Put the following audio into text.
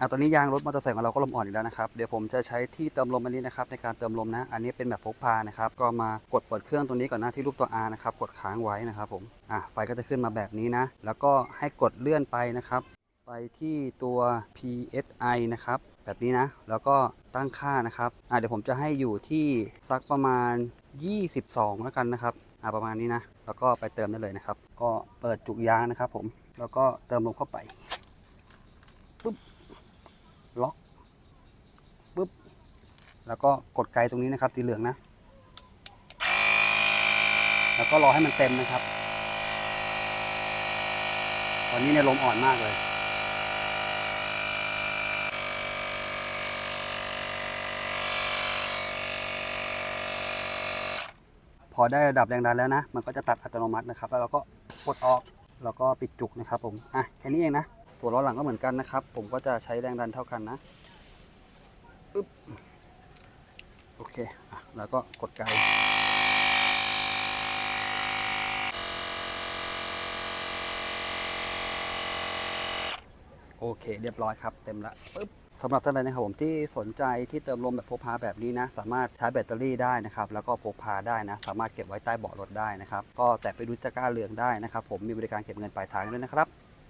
อะตอนนี้ยางรถมอเตอร์ไซค์ของเราก็ลมอ่อนอีกแล้วนะครับ เดี๋ยวผมจะใช้ที่เติมลมอันนี้นะครับในการเติมลมนะ อันนี้เป็นแบบพกพานะครับ ก็มากดเปิดเครื่องตัวนี้ก่อนนะที่รูปตัว R นะครับ กดค้างไว้นะครับผม อะไฟก็จะขึ้นมาแบบนี้นะ แล้วก็ให้กดเลื่อนไปนะครับ ไปที่ตัว PSI นะครับ แบบนี้นะ แล้วก็ตั้งค่านะครับ อะเดี๋ยวผมจะให้อยู่ที่สักประมาณ 22 แล้วกันนะครับ อะประมาณนี้นะ แล้วก็ไปเติมได้เลยนะครับ ก็เปิดจุกยางนะครับผม แล้วก็เติมลมเข้าไปปุ๊บ ล็อกปุ๊บแล้วก็กดไกลตรงนี้นะครับสีเหลืองนะ แล้วก็รอให้มันเต็มนะครับ ตอนนี้เนี่ยลมอ่อนมากเลย พอได้ระดับแรงดันแล้วนะ มันก็จะตัดอัตโนมัตินะครับ แล้วเราก็กดออกแล้วก็ปิดจุกนะครับผม อะแค่นี้เองนะ ส่วนล้อหลังก็เหมือนกันนะครับ ผมก็จะใช้แรงดันเท่ากันนะปึ๊บโอเคอะแล้วก็กดไกลโอเค เรียบร้อยครับ เต็มละปึ๊บสำหรับท่านใดนะครับผมที่สนใจที่เติมลมแบบพกพาแบบนี้นะ สามารถใช้แบตเตอรี่ได้นะครับ แล้วก็พกพาได้นะ สามารถเก็บไว้ใต้เบาะรถได้นะครับ ก็แตะไปดูตะกร้าเหลืองได้นะครับ ผมมีบริการเก็บเงินปลายทางด้วยนะครับ